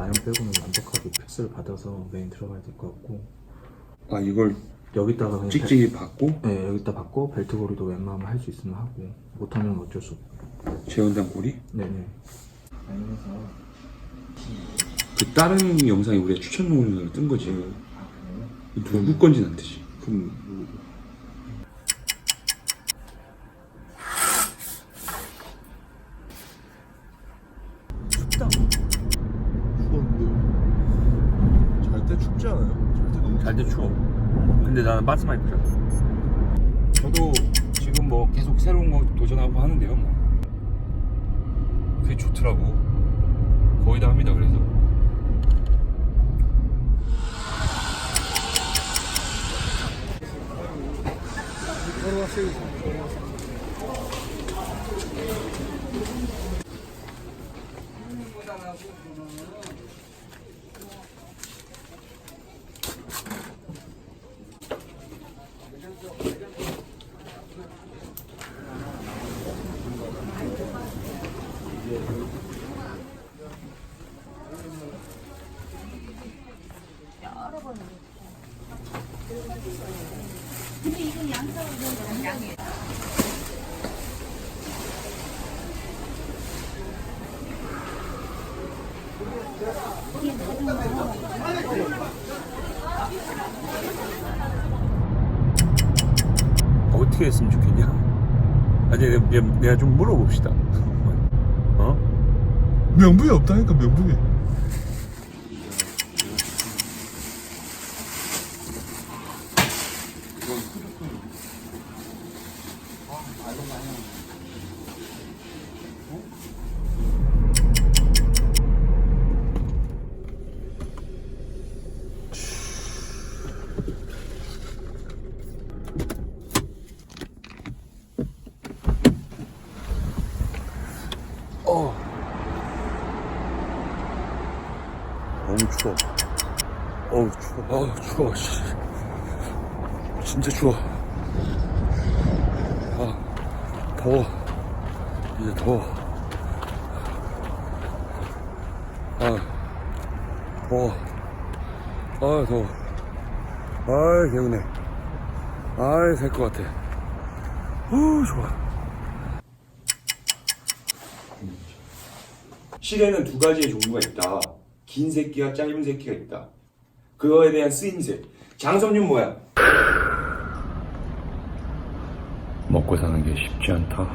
아령 빼고는 완벽하게 픽스를 받아서 메인 들어가야 될 것 같고. 아 이걸 여기다가 그냥 찍찍이 받고? 벨, 네 여기다 받고 벨트 고리도 웬만하면 할 수 있으면 하고. 못하면 어쩔 수 없고. 재원단 고리? 네네. 아니면서 그 다른 영상에 우리가 추천 영상을 뜬 거지. 누구 건지는 안 되지 그럼 춥다. 추웠는데. 잘 때 춥지 잘때 추워. 근데 나는 바스만 입자. 저도 지금 뭐 계속 새로운 거 도전하고 하는데요. 뭐. 그게 좋더라고. 거의 다 합니다. 그래서. 어 떻게 했으면 좋겠냐? 아니 내가, 내가 좀 물어봅시다. 어? 명분이 없다니까 명분이. 너무 추워. 어우 추워. 어우 추워. 씨. 진짜 추워. 아 더워. 이제 더워. 아 더워. 아 더워. 아이 개운해. 아이 살 것 같아. 후 좋아. 실에는 두 가지의 종류가 있다. 긴 새끼와 짧은 새끼가 있다. 그거에 대한 쓰임새. 장섬유 뭐야? 먹고 사는 게 쉽지 않다.